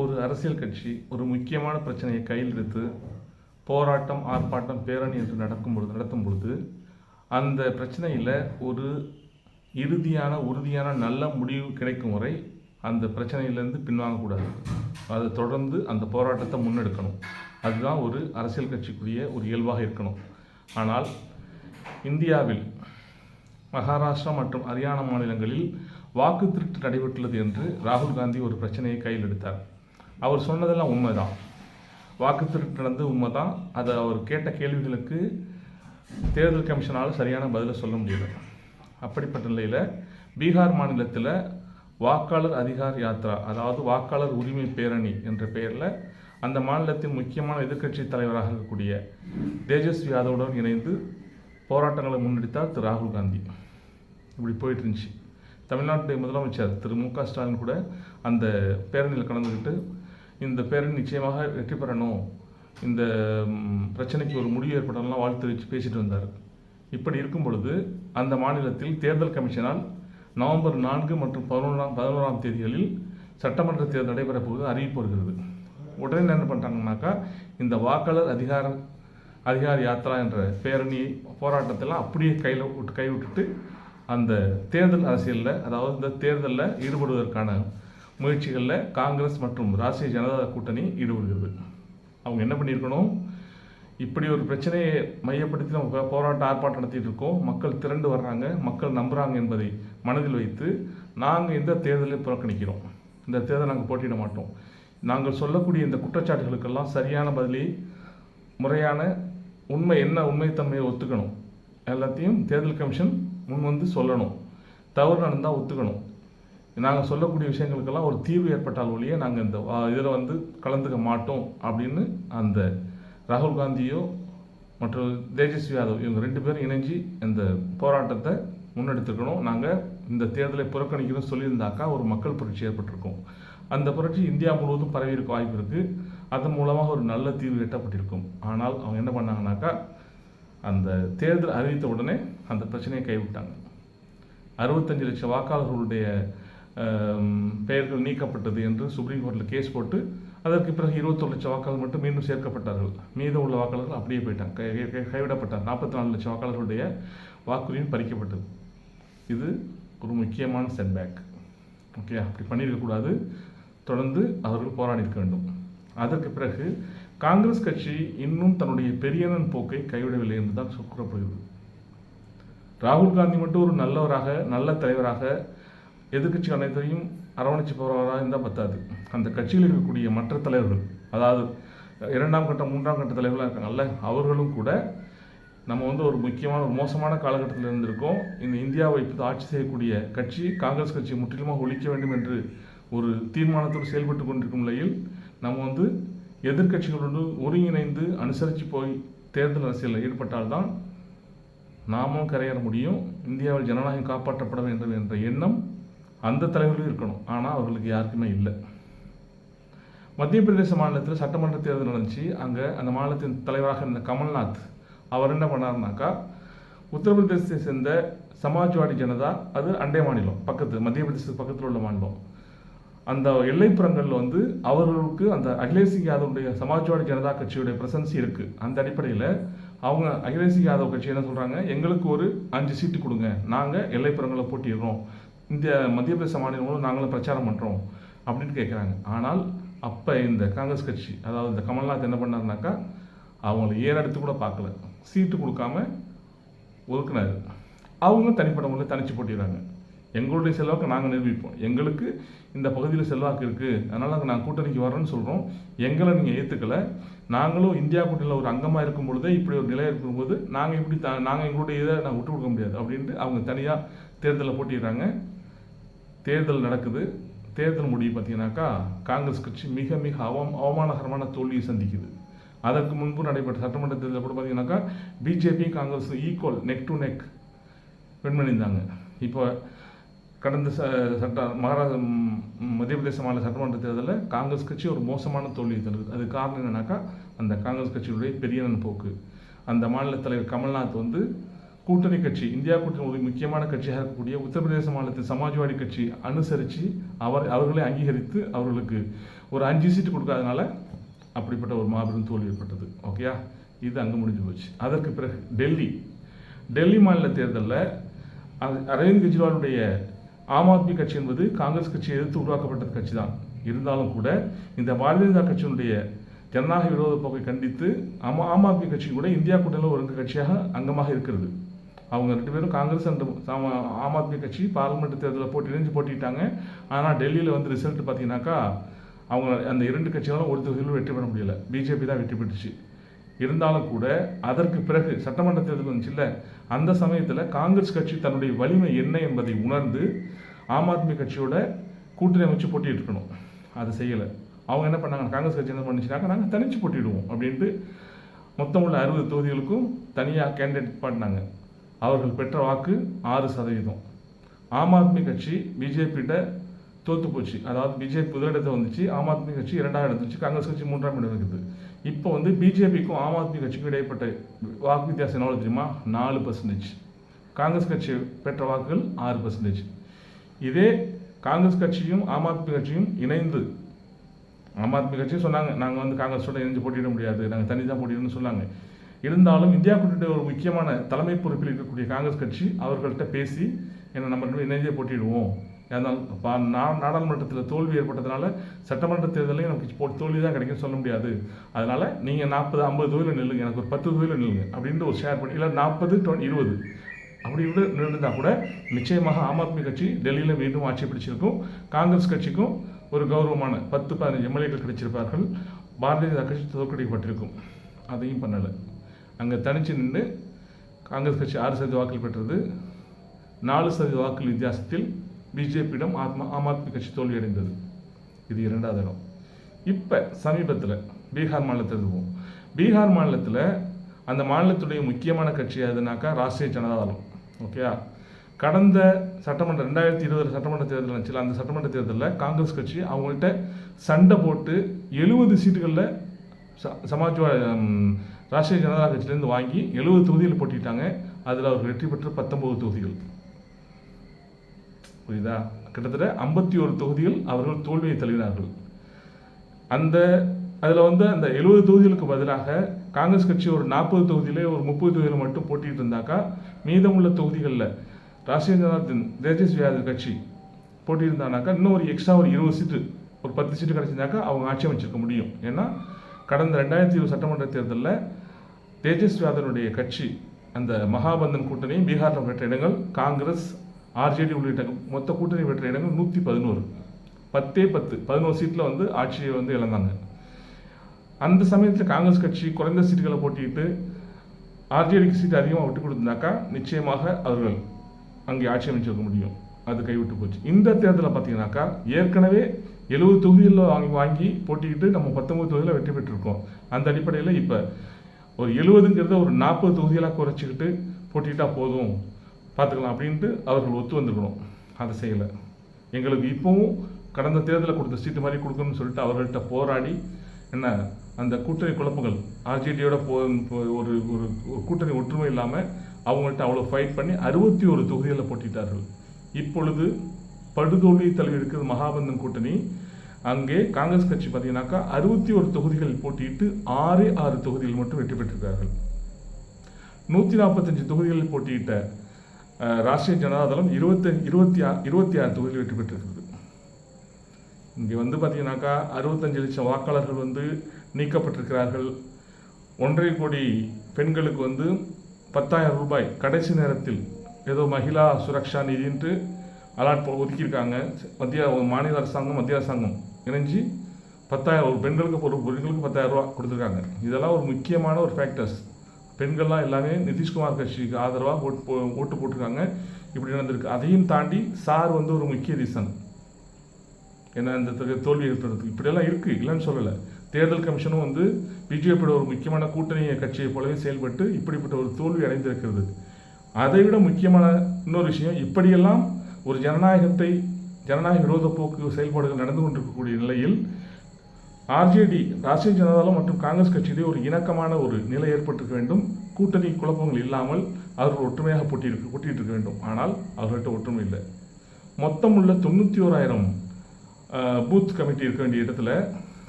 ஒரு அரசியல் கட்சி ஒரு முக்கியமான பிரச்சனையை கையில் எடுத்து போராட்டம் ஆர்ப்பாட்டம் பேரணி என்று நடக்கும் பொழுது நடத்தும் பொழுது அந்த பிரச்சனையில் ஒரு இறுதியான உறுதியான நல்ல முடிவு கிடைக்கும் வரை அந்த பிரச்சனையிலேருந்து பின்வாங்கக்கூடாது அதை தொடர்ந்து அந்த போராட்டத்தை முன்னெடுக்கணும். அதுதான் ஒரு அரசியல் கட்சிக்குரிய ஒரு இயல்பாக இருக்கணும். ஆனால் இந்தியாவில் மகாராஷ்டிரா மற்றும் ஹரியானா மாநிலங்களில் வாக்கு திருட்டு நடைபெற்றுள்ளது என்று ராகுல் காந்தி ஒரு பிரச்சனையை கையில் எடுத்தார். அவர் சொன்னதெல்லாம் உண்மைதான். வாக்கு திருட்டு நடந்து உண்மைதான். அதை அவர் கேட்ட கேள்விகளுக்கு தேர்தல் கமிஷனால் சரியான பதிலை சொல்ல முடியல. அப்படிப்பட்ட நிலையில் பீகார் மாநிலத்தில் வாக்காளர் அதிகார் யாத்ரா அதாவது வாக்காளர் உரிமை பேரணி என்ற பெயரில் அந்த மாநிலத்தின் முக்கியமான எதிர்க்கட்சி தலைவராக இருக்கக்கூடிய தேஜஸ்வி யாதவுடன் இணைந்து போராட்டங்களை முன்னெடுத்தார் திரு ராகுல் காந்தி. இப்படி போயிட்டு இருந்துச்சு. தமிழ்நாட்டுடைய முதலமைச்சர் திரு மு க ஸ்டாலின் கூட அந்த பேரணியில் கலந்துக்கிட்டு இந்த பேரணி நிச்சயமாக வெற்றி பெறணும். இந்த பிரச்சனைக்கு ஒரு முடிவு ஏற்படலாம் வாழ்த்து வச்சு பேசிட்டு வந்தார். இப்படி இருக்கும் பொழுது அந்த மாநிலத்தில் தேர்தல் கமிஷனால் நவம்பர் நான்கு மற்றும் பதினொன்றாம் பதினோராம் தேதிகளில் சட்டமன்ற தேர்தல் நடைபெறப் போவது அறிவிப்பு வருகிறது. உடனே என்ன பண்ணிட்டாங்கனாக்கா இந்த வாக்காளர் அதிகாரம் அதிகார யாத்ரா என்ற பேரணி போராட்டத்தெல்லாம் அப்படியே கையில் விட்டு கைவிட்டுட்டு அந்த தேர்தல் அரசியலில் அதாவது இந்த தேர்தலில் ஈடுபடுவதற்கான முயற்சிகளில் காங்கிரஸ் மற்றும் ராஷ்டிரிய ஜனதா கூட்டணி ஈடுபடுகிறது. அவங்க என்ன பண்ணியிருக்கணும்? இப்படி ஒரு பிரச்சனையை மையப்படுத்தி நம்ம போராட்டம் ஆர்ப்பாட்டம் நடத்திட்டு இருக்கோம். மக்கள் திரண்டு வர்றாங்க. மக்கள் நம்புகிறாங்க என்பதை மனதில் வைத்து நாங்கள் இந்த தேர்தலை புறக்கணிக்கிறோம். இந்த தேர்தலை நாங்கள் போட்டியிட மாட்டோம். நாங்கள் சொல்லக்கூடிய இந்த குற்றச்சாட்டுகளுக்கெல்லாம் சரியான பதிலை முறையான உண்மை என்ன உண்மைத்தன்மையை ஒத்துக்கணும். எல்லாத்தையும் தேர்தல் கமிஷன் முன் வந்து சொல்லணும். தவறு நடந்தால் ஒத்துக்கணும். நாங்கள் சொல்லக்கூடிய விஷயங்களுக்கெல்லாம் ஒரு தீர்வு ஏற்பட்டால் ஒழிய நாங்கள் இந்த இதில் வந்து கலந்துக்க மாட்டோம் அப்படின்னு அந்த ராகுல் காந்தியோ மற்றும் தேஜஸ்வி யாதவ் இவங்க ரெண்டு பேரும் இணைஞ்சு இந்த போராட்டத்தை முன்னெடுத்துக்கணும் நாங்கள் இந்த தேர்தலை புறக்கணிக்கணும்னு சொல்லியிருந்தாக்கா ஒரு மக்கள் புரட்சி ஏற்பட்டிருக்கும். அந்த புரட்சி இந்தியா முழுவதும் பரவி இருக்க வாய்ப்பு இருக்குது அதன் மூலமாக ஒரு நல்ல தீர்வு எட்டப்பட்டிருக்கும். ஆனால் அவங்க என்ன பண்ணாங்கனாக்கா அந்த தேர்தல் அறிவித்த உடனே அந்த பிரச்சனையை கைவிட்டாங்க. அறுபத்தஞ்சு லட்சம் வாக்காளர்களுடைய பெயர்கள் நீக்கப்பட்டது என்று சுப்ரீம் கோர்ட்டில் கேஸ் போட்டு அதற்கு பிறகு இருபத்தொரு லட்சம் வாக்காளர் மட்டும் மீண்டும் சேர்க்கப்பட்டார்கள். மீதம் உள்ள வாக்காளர்கள் அப்படியே போயிட்டாங்க. கைவிடப்பட்டார் நாற்பத்தி நாலு லட்சம் வாக்காளர்களுடைய வாக்குரிமை பறிக்கப்பட்டது. இது ஒரு முக்கியமான செட்பேக் ஓகே அப்படி பண்ணியிருக்கக்கூடாது தொடர்ந்து அவர்கள் போராடி இருக்க வேண்டும். அதற்கு பிறகு காங்கிரஸ் கட்சி இன்னும் தன்னுடைய பெரியனன் போக்கை கைவிடவில்லை என்று தான் சொ- கூறப்படுகிறது. ராகுல் காந்தி மட்டும் ஒரு நல்லவராக நல்ல தலைவராக எதிர்க்கட்சி அனைத்தையும் அரவணைச்சு போகிறவராக இருந்தால் பத்தாது. அந்த கட்சியில் இருக்கக்கூடிய மற்ற தலைவர்கள் அதாவது இரண்டாம் கட்ட மூன்றாம் கட்ட தலைவர்களாக இருக்காங்கல்ல அவர்களும் கூட நம்ம வந்து ஒரு முக்கியமான ஒரு மோசமான காலகட்டத்தில் இருந்திருக்கோம். இந்த இந்தியாவை இப்போது ஆட்சி செய்யக்கூடிய கட்சி காங்கிரஸ் கட்சியை முற்றிலுமாக ஒழிக்க வேண்டும் என்று ஒரு தீர்மானத்தோடு செயல்பட்டு கொண்டிருக்கும் நிலையில் நம்ம வந்து எதிர்கட்சிகளோடு ஒருங்கிணைந்து அனுசரித்து போய் தேர்தல் அரசியலில் ஈடுபட்டால்தான் நாமும் கரையேற முடியும். இந்தியாவில் ஜனநாயகம் காப்பாற்றப்பட வேண்டும் என்ற எண்ணம் அந்த தலைவர்களும் இருக்கணும். ஆனால் அவர்களுக்கு யாருக்குமே இல்லை. மத்திய பிரதேச மாநிலத்தில் சட்டமன்ற தேர்தல் நடந்துச்சு. அங்கே அந்த மாநிலத்தின் தலைவராக இருந்த கமல்நாத் அவர் என்ன பண்ணாருனாக்கா உத்தரப்பிரதேசத்தை சேர்ந்த சமாஜ்வாடி ஜனதா அது அண்டை மாநிலம் பக்கத்து மத்திய பிரதேசத்துக்கு பக்கத்தில் உள்ள மாநிலம். அந்த எல்லைப்புறங்களில் வந்து அவர்களுக்கு அந்த அகிலேஷ் யாதவுடைய சமாஜ்வாடி ஜனதா கட்சியுடைய பிரசன்ஸ் இருக்கு. அந்த அடிப்படையில் அவங்க அகிலேஷ் யாதவ் கட்சி என்ன சொல்கிறாங்க எங்களுக்கு ஒரு அஞ்சு சீட்டு கொடுங்க. நாங்கள் எல்லைப்புறங்களை போட்டிடுறோம் இந்த மத்திய பிரதேச மாநிலம் மூலம் நாங்களும் பிரச்சாரம் பண்ணுறோம் அப்படின்னு கேட்குறாங்க ஆனால் அப்போ இந்த காங்கிரஸ் கட்சி அதாவது இந்த கமல்நாத் என்ன பண்ணார்னாக்கா அவங்கள ஏறெடுத்து கூட பார்க்கல. சீட்டு கொடுக்காம ஒதுக்குனாரு. அவங்க தனிப்பட்ட முறையில் தனிச்சு போட்டிடுறாங்க. எங்களுடைய செல்வாக்கு நாங்கள் நிரூபிப்போம். எங்களுக்கு இந்த பகுதியில் செல்வாக்கு இருக்குது அதனால் நாங்கள் கூட்டணிக்கு வரோன்னு சொல்கிறோம் எங்களை நீங்கள் ஏற்றுக்கல நாங்களும் இந்தியா கூட்டணியில் ஒரு அங்கமாக இருக்கும் பொழுதே இப்படி ஒரு நிலை இருக்கும்போது நாங்கள் இப்படி த நாங்கள் எங்களுடைய இதை நாங்கள் விட்டு கொடுக்க முடியாது அப்படின்ட்டு அவங்க தனியாக தேர்தலில் போட்டிடுறாங்க. தேர்தல் நடக்குது. தேர்தல் முடிவு பார்த்தீங்கன்னாக்கா காங்கிரஸ் கட்சி மிக மிக அவம் அவமானகரமான தோல்வியை சந்திக்குது. அதற்கு முன்பு நடைபெற்ற சட்டமன்ற தேர்தலில் கூட பார்த்தீங்கன்னாக்கா BJP Congress equal neck to neck win பண்ணியிருந்தாங்க இப்போ கடந்த ச சட்ட மகாராஷ்டிர மத்திய பிரதேச மாநில சட்டமன்ற தேர்தலில் காங்கிரஸ் கட்சி ஒரு மோசமான தோல்வியை தருது அது காரணம் என்னன்னாக்கா அந்த காங்கிரஸ் கட்சியுடைய பெரியனன் போக்கு அந்த மாநில தலைவர் கமல்நாத் வந்து கூட்டணி கட்சி இந்தியா கூட்டணி ஒரு முக்கியமான கட்சியாக இருக்கக்கூடிய உத்தரப்பிரதேச மாநிலத்தில் சமாஜ்வாடி கட்சி அனுசரித்து அவர் அவர்களை அங்கீகரித்து அவர்களுக்கு ஒரு அஞ்சு சீட்டு கொடுக்காதனால அப்படிப்பட்ட ஒரு மாபெரும் தோல்வி ஏற்பட்டது. ஓகேயா இது அங்கே முடிஞ்சு போச்சு. அதற்கு பிறகு டெல்லி. டெல்லி மாநில தேர்தலில் அரவிந்த் கெஜ்ரிவாலுடைய ஆம் ஆத்மி கட்சி என்பது காங்கிரஸ் கட்சியை எதிர்த்து உருவாக்கப்பட்ட கட்சி தான் இருந்தாலும் கூட இந்த பாரதிய ஜனதா கட்சியினுடைய ஜனநாயக விரோத போக்கை கண்டித்து ஆம் ஆம் ஆத்மி கட்சி கூட இந்தியா கூட்டணியில் ஒரு கட்சியாக அங்கமாக இருக்கிறது. அவங்க ரெண்டு பேரும் காங்கிரஸ் அண்ட் ஆம் ஆத்மி கட்சி பார்லிமெண்ட் தேர்தலில் போட்டி இணைஞ்சு போட்டிட்டாங்க. ஆனால் டெல்லியில் வந்து ரிசல்ட் பார்த்தீங்கன்னாக்கா அவங்க அந்த இரண்டு கட்சிகளும் ஒரு தொகுதியிலும் வெற்றி பெற முடியல. பிஜேபி தான் வெற்றி பெற்றுச்சு. இருந்தாலும் கூட அதற்கு பிறகு சட்டமன்ற தேர்தல் வந்துச்சுல்ல அந்த சமயத்தில் காங்கிரஸ் கட்சி தன்னுடைய வலிமை என்ன என்பதை உணர்ந்து ஆம் ஆத்மி கட்சியோட கூட்டணி அமைச்சு போட்டிட்டு இருக்கணும். அதை செய்யலை. அவங்க என்ன பண்ணாங்க? காங்கிரஸ் கட்சி என்ன பண்ணிச்சுனாக்கா நாங்கள் தனிச்சு போட்டிடுவோம் அப்படின்ட்டு மொத்தம் உள்ள அறுபது தொகுதிகளுக்கும் தனியாக கேண்டிடேட் பாடினாங்க. அவர்கள் பெற்ற வாக்கு ஆறு சதவீதம். ஆம் ஆத்மி கட்சி பிஜேபிகிட்ட தோத்து போச்சு. அதாவது பிஜேபி முதலிடத்தை வந்துச்சு ஆம் ஆத்மி கட்சி இரண்டாம் இடம் வந்துச்சு காங்கிரஸ் கட்சி மூன்றாம் இடம் இருக்குது. இப்போ வந்து பிஜேபிக்கும் ஆம் ஆத்மி கட்சிக்கும் இடைப்பட்ட வாக்கு வித்தியாசம் எவ்வளோ தெரியுமா? நாலு பர்சன்டேஜ் காங்கிரஸ் கட்சி பெற்ற வாக்குகள் ஆறு பர்சன்டேஜ் இதே காங்கிரஸ் கட்சியும் ஆம் ஆத்மி கட்சியும் இணைந்து ஆம் ஆத்மி கட்சியும் சொன்னாங்க நாங்கள் வந்து காங்கிரஸோட இணைஞ்சு போட்டியிட முடியாது நாங்கள் தனி தான் போட்டிடணும்னு சொன்னாங்க. இருந்தாலும் இந்தியா கூட்டணி ஒரு முக்கியமான தலைமை பொறுப்பில் இருக்கக்கூடிய காங்கிரஸ் கட்சி அவர்கள்ட்ட பேசி என்னை நம்ம ரெண்டு இணைஞ்சே போட்டியிடுவோம். ஏன்னாலும் பா- நா- நாடாளுமன்றத்தில் தோல்வி ஏற்பட்டதுனால சட்டமன்ற தேர்தலையும் நமக்கு போ தோல்வி தான் கிடைக்கும்னு சொல்ல முடியாது. அதனால் நீங்கள் நாற்பது ஐம்பது தொகுதியில் நில்லுங்க எனக்கு ஒரு பத்து தொகுதியில் நில்லுங்க அப்படின்ட்டு ஒரு ஷேர் பண்ணி இல்லை நாற்பது டுவெண்ட்டி இருபது அப்படி விட நின்றுந்தால் கூட நிச்சயமாக ஆம் ஆத்மி கட்சி டெல்லியில் மீண்டும் ஆட்சி பிடிச்சிருக்கும். காங்கிரஸ் கட்சிக்கும் ஒரு கௌரவமான பத்து பதினஞ்சு எம்எல்ஏக்கள் கிடைச்சிருப்பார்கள். பாரதிய ஜனதா கட்சி தோற்கடிக்கப்பட்டிருக்கும். அதையும் பண்ணலை. அங்கே தனிச்சு நின்று காங்கிரஸ் கட்சி ஆறு சதவீத வாக்கில் பெற்றது. நாலு சதவீத வாக்குகள் வித்தியாசத்தில் பிஜேபியிடம் ஆத்மா ஆம் ஆத்மி கட்சி தோல்வியடைந்தது. இது இரண்டாவது இடம். இப்போ சமீபத்தில் பீகார் மாநிலத்தில் போவோம் பீகார் மாநிலத்தில் அந்த மாநிலத்துடைய முக்கியமான கட்சி எதுனாக்கா ராஷ்டிரிய ஜனதாதளம் ஓகே கடந்த சட்டமன்ற ரெண்டாயிரத்தி இருபது சட்டமன்ற தேர்தல் இருந்துச்சுல அந்த சட்டமன்ற தேர்தலில் காங்கிரஸ் கட்சி அவங்கள்ட்ட சண்டை போட்டு எழுபது சீட்டுகளில் ச- ராஷ்டிரிய ஜனதா கட்சியிலேருந்து வாங்கி எழுபது தொகுதிகள் போட்டிட்டாங்க. அதில் அவர் வெற்றி பெற்ற பத்தொன்பது தொகுதிகள். புரியுதா? கிட்டத்தட்ட ஐம்பத்தி ஒரு தொகுதிகள் அவர்கள் தோல்வியை தழுவினார்கள். அந்த அதில் வந்து அந்த எழுபது தொகுதிகளுக்கு பதிலாக காங்கிரஸ் கட்சி ஒரு நாற்பது தொகுதியிலே ஒரு முப்பது தொகுதியில் மட்டும் போட்டிட்டு இருந்தாக்கா மீதமுள்ள தொகுதிகளில் ராஷ்டிரிய ஜனதா தள், தேஜஸ்வி யாதவ் கட்சி போட்டியிருந்தானாக்கா இன்னும் ஒரு எக்ஸ்ட்ரா ஒரு இருபது சீட்டு ஒரு பத்து சீட்டு கிடச்சிருந்தாக்கா அவங்க ஆட்சி அமைச்சிருக்க முடியும். ஏன்னா கடந்த ரெண்டாயிரத்தி இருபது சட்டமன்ற தேர்தலில் தேஜஸ்வி யாதவனுடைய கட்சி அந்த மகாபந்தன் கூட்டணி பீகாரில் பெற்ற இடங்கள் காங்கிரஸ் ஆர்ஜேடி உள்ளிட்ட மொத்த கூட்டணி பெற்ற இடங்கள் நூற்றி பதினோரு. பத்தே பத்து பதினோரு சீட்டில் வந்து ஆட்சியை வந்து இழந்தாங்க. அந்த சமயத்தில் காங்கிரஸ் கட்சி குறைந்த சீட்டுகளை போட்டிட்டு ஆர்ஜேடிக்கு சீட் அதிகமாக விட்டு கொடுத்தாக்கா நிச்சயமாக அவர்கள் அங்கே ஆட்சி அமைச்சிருக்க முடியும். அது கைவிட்டு போச்சு. இந்த தேர்தலில் பார்த்தீங்கன்னாக்கா ஏற்கனவே எழுபது தொகுதிகளில் வாங்கி வாங்கி போட்டிக்கிட்டு நம்ம பத்தொம்பது தொகுதியில் வெற்றி பெற்றிருக்கோம். அந்த அடிப்படையில் இப்போ ஒரு எழுபதுங்கிறத ஒரு நாற்பது தொகுதிகளாக குறைச்சிக்கிட்டு போட்டிக்கிட்டால் போதும் பார்த்துக்கலாம் அப்படின்ட்டு அவர்கள் ஒத்து வந்துக்கணும் அதை செய்யலை. எங்களுக்கு இப்போவும் கடந்த தேர்தலில் கொடுத்த சீட்டு மாதிரி கொடுக்கணும்னு சொல்லிட்டு அவர்கள்ட்ட போராடி என்ன அந்த கூட்டணி குழப்பங்கள் ஆர்ஜேடியோட போ போ- ஒரு ஒரு ஒரு கூட்டணி ஒற்றுமை இல்லாமல் அவங்கள்ட்ட அவ்வளோ ஃபைட் பண்ணி அறுபத்தி ஒரு தொகுதிகளில் போட்டிட்டார்கள் இப்பொழுது படுதோல்வி தழுவி இருக்கிற மகாபந்தன் கூட்டணி அங்கே காங்கிரஸ் கட்சி பார்த்தீங்கன்னாக்கா அறுபத்தி ஒரு தொகுதிகளில் போட்டியிட்டு ஆறு ஆறு தொகுதிகள் மட்டும் வெற்றி பெற்றிருக்கிறார்கள். நூற்றி நாற்பத்தஞ்சு தொகுதிகளில் போட்டியிட்ட ராஷ்டிரிய ஜனதாதளம் இருபத்தி இருபத்தி இருபத்தி ஆறு தொகுதியில் வெற்றி பெற்றிருக்கிறது. இங்கே வந்து பார்த்தீங்கன்னாக்கா அறுபத்தஞ்சு லட்சம் வாக்காளர்கள் வந்து நீக்கப்பட்டிருக்கிறார்கள். ஒன்றரை கோடி பெண்களுக்கு வந்து பத்தாயிரம் ரூபாய் கடைசி நேரத்தில் ஏதோ மகிழா சுரக்ஷா நிதின்ட்டு அலாட் ஒதுக்கியிருக்காங்க. மத்திய மாநில அரசாங்கம் மத்திய அரசாங்கம் இணைஞ்சு பத்தாயிரம் ஒரு பெண்களுக்கு ஒரு பெண்களுக்கு பத்தாயிரம் ரூபா கொடுத்துருக்காங்க. இதெல்லாம் ஒரு முக்கியமான ஒரு ஃபேக்டர்ஸ் பெண்கள்லாம் எல்லாமே நிதிஷ்குமார் கட்சிக்கு ஆதரவாக ஓட்டு போ ஓட்டு போட்டிருக்காங்க. இப்படி நடந்திருக்கு. அதையும் தாண்டி சார் வந்து ஒரு முக்கிய ரீசன் என்ன இந்த தோல்வி ஏற்படுறதுக்கு. இப்படியெல்லாம் இருக்குது இல்லைன்னு சொல்லலை. தேர்தல் கமிஷனும் வந்து பிஜேபியோட ஒரு முக்கியமான கூட்டணி கட்சியை போலவே செயல்பட்டு இப்படிப்பட்ட ஒரு தோல்வி அடைந்திருக்கிறது. அதை விட முக்கியமான இன்னொரு விஷயம் இப்படியெல்லாம் ஒரு ஜனநாயகத்தை ஜனநாயக விரோத போக்கு செயல்பாடுகள் நடந்து கொண்டிருக்கக்கூடிய நிலையில் ஆர்ஜேடி ராஷ்டிரிய ஜனதாதளம் மற்றும் காங்கிரஸ் கட்சியிலே ஒரு இணக்கமான ஒரு நிலை ஏற்பட்டிருக்க வேண்டும். கூட்டணி குழப்பங்கள் இல்லாமல் அவர்கள் ஒற்றுமையாக போட்டியிருக்க போட்டிட்டு இருக்க வேண்டும். ஆனால் அவர்கள்ட்ட ஒற்றுமை இல்லை. மொத்தம் உள்ள தொண்ணூற்றி ஓராயிரம் பூத் கமிட்டி இருக்க வேண்டிய இடத்துல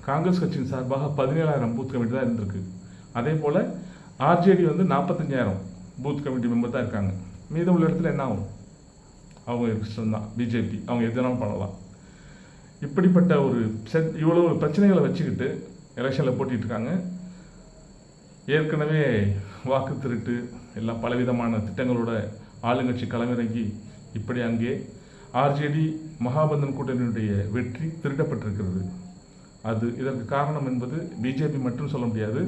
காங்கிரஸ் கட்சியின் சார்பாக பதினேழாயிரம் பூத் கமிட்டி தான் இருந்திருக்கு. அதே போல் ஆர்ஜேடி வந்து நாற்பத்தஞ்சாயிரம் பூத் கமிட்டி மெம்பர் தான் இருக்காங்க. மீதம் உள்ள இடத்துல என்ன ஆகும்? அவங்க இஷ்டம்தான் பிஜேபி அவங்க எதுனாலும் பண்ணலாம். இப்படிப்பட்ட ஒரு செட் இவ்வளோ பிரச்சனைகளை வச்சுக்கிட்டு எலெக்ஷனில் போட்டிகிட்ருக்காங்க ஏற்கனவே வாக்கு திருட்டு எல்லாம் பலவிதமான திட்டங்களோட ஆளுங்கட்சி களமிறங்கி இப்படி அங்கே ஆர்ஜேடி மகாபந்தன் கூட்டணியுடைய வெற்றி திருடப்பட்டிருக்கிறது. அது இதற்கு காரணம் என்பது பிஜேபி மட்டும் சொல்ல முடியாது.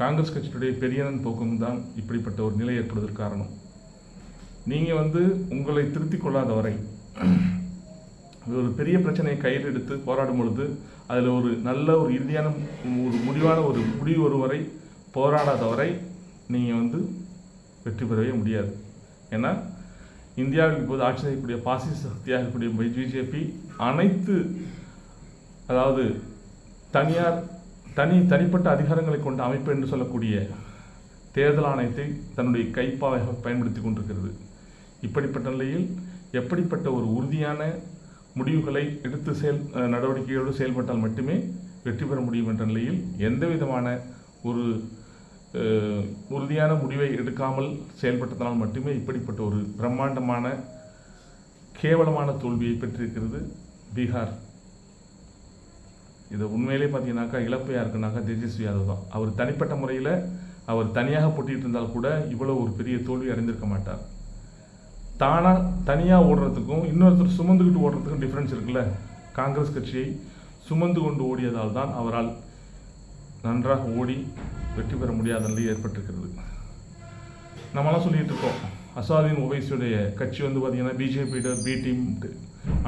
காங்கிரஸ் கட்சியுடைய பெரியனன் போக்கும் தான் இப்படிப்பட்ட ஒரு நிலை ஏற்படுவதற்கு காரணம். நீங்கள் வந்து உங்களை திருத்திக் கொள்ளாத வரை ஒரு பெரிய பிரச்சனையை கையில் எடுத்து போராடும் பொழுது அதில் ஒரு நல்ல ஒரு இறுதியான ஒரு முடிவான ஒரு முடிவு ஒரு வரை போராடாத வரை நீங்கள் வந்து வெற்றி பெறவே முடியாது. ஏன்னா இந்தியாவில் இப்போது ஆட்சி செய்யக்கூடிய பாசிச சக்தியாக இருக்கக்கூடிய பிஜேபி அனைத்து அதாவது தனியார் தனி தனிப்பட்ட அதிகாரங்களை கொண்ட அமைப்பு என்று சொல்லக்கூடிய தேர்தல் ஆணையத்தை தன்னுடைய கைப்பாவாக பயன்படுத்தி கொண்டிருக்கிறது. இப்படிப்பட்ட நிலையில் எப்படிப்பட்ட ஒரு உறுதியான முடிவுகளை எடுத்து செயல் நடவடிக்கையோடு நடவடிக்கைகளோடு செயல்பட்டால் மட்டுமே வெற்றி பெற முடியும் என்ற நிலையில் எந்த விதமான ஒரு உறுதியான முடிவை எடுக்காமல் செயல்பட்டதனால் மட்டுமே இப்படிப்பட்ட ஒரு பிரம்மாண்டமான கேவலமான தோல்வியை பெற்றிருக்கிறது பீகார். இது உண்மையிலே பார்த்தீங்கன்னாக்கா இழப்பு யாருக்குனாக்கா தேஜஸ்வி யாதவ் தான். அவர் தனிப்பட்ட முறையில் அவர் தனியாக போட்டிட்டு இருந்தால் கூட இவ்வளோ ஒரு பெரிய தோல்வி அடைந்திருக்க மாட்டார். தானாக தனியாக ஓடுறதுக்கும் இன்னொருத்தர் சுமந்துக்கிட்டு ஓடுறதுக்கும் டிஃப்ரென்ஸ் இருக்குல்ல? காங்கிரஸ் கட்சியை சுமந்து கொண்டு ஓடியதால் தான் அவரால் நன்றாக ஓடி வெற்றி பெற முடியாத நிலை ஏற்பட்டிருக்கிறது. நம்மளாம் சொல்லிகிட்டு இருக்கோம் அசாதீன் ஓவைசியுடைய கட்சி வந்து பார்த்தீங்கன்னா பிஜேபியோட பி டீம்ட்டு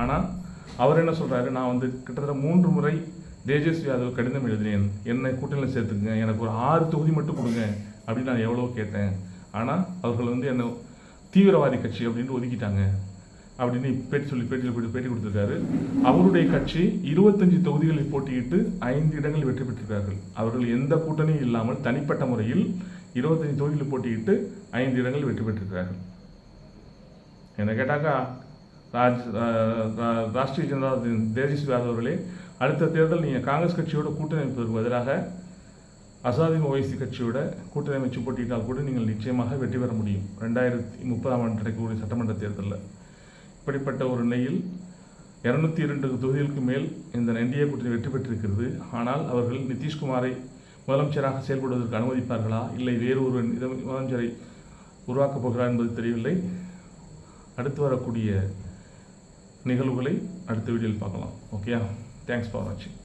ஆனால் அவர் என்ன சொல்கிறாரு நான் வந்து கிட்டத்தட்ட மூன்று முறை தேஜஸ்வி யாதவ் கடிதம் எழுதினேன். என்னை கூட்டணியில் சேர்த்துக்குங்க எனக்கு ஒரு ஆறு தொகுதி மட்டும் கொடுங்க அப்படின்னு நான் எவ்வளோ கேட்டேன். ஆனால் அவர்கள் வந்து என்னை தீவிரவாதி கட்சி அப்படின்னு ஒதுக்கிட்டாங்க. அப்படின்னு பேட்டி சொல்லி பேட்டியில் போய் பேட்டி கொடுத்துருக்காரு. அவருடைய கட்சி இருபத்தஞ்சு தொகுதிகளில் போட்டியிட்டு ஐந்து இடங்களில் வெற்றி பெற்றிருக்கார்கள். அவர்கள் எந்த கூட்டணியும் இல்லாமல் தனிப்பட்ட முறையில் இருபத்தஞ்சு தொகுதிகளில் போட்டியிட்டு ஐந்து இடங்களில் வெற்றி பெற்றிருக்கிறார்கள். என்ன கேட்டாக்கா ராஜ் ரா- ராஷ்டிரிய ஜனதா தேஜஸ்வி அவர்களே அடுத்த தேர்தல் நீங்கள் காங்கிரஸ் கட்சியோட கூட்டணி அமைப்பதற்கு பதிலாக அசாதீன் ஓய்சி கட்சியோட கூட்டணி அமைச்சு போட்டியிட்டால் கூட நீங்கள் நிச்சயமாக வெற்றி பெற முடியும். ரெண்டாயிரத்தி முப்பதாம் ஆண்டு நடக்கக்கூடிய சட்டமன்ற தேர்தலில். இப்படிப்பட்ட ஒரு நிலையில் இரநூத்தி இரண்டு தொகுதிகளுக்கு மேல் இந்த என்டிஏ கூட்டணி வெற்றி பெற்றிருக்கிறது. ஆனால் அவர்கள் நிதிஷ்குமாரை முதலமைச்சராக செயல்படுவதற்கு அனுமதிப்பார்களா? இல்லை வேறு ஒரு முதலமைச்சரை உருவாக்கப் போகிறார் என்பது தெரியவில்லை. அடுத்து வரக்கூடிய நிகழ்வுகளை அடுத்த வீடியோவில் பார்க்கலாம். ஓகேயா தேங்க்ஸ் ஃபார் வாட்சிங்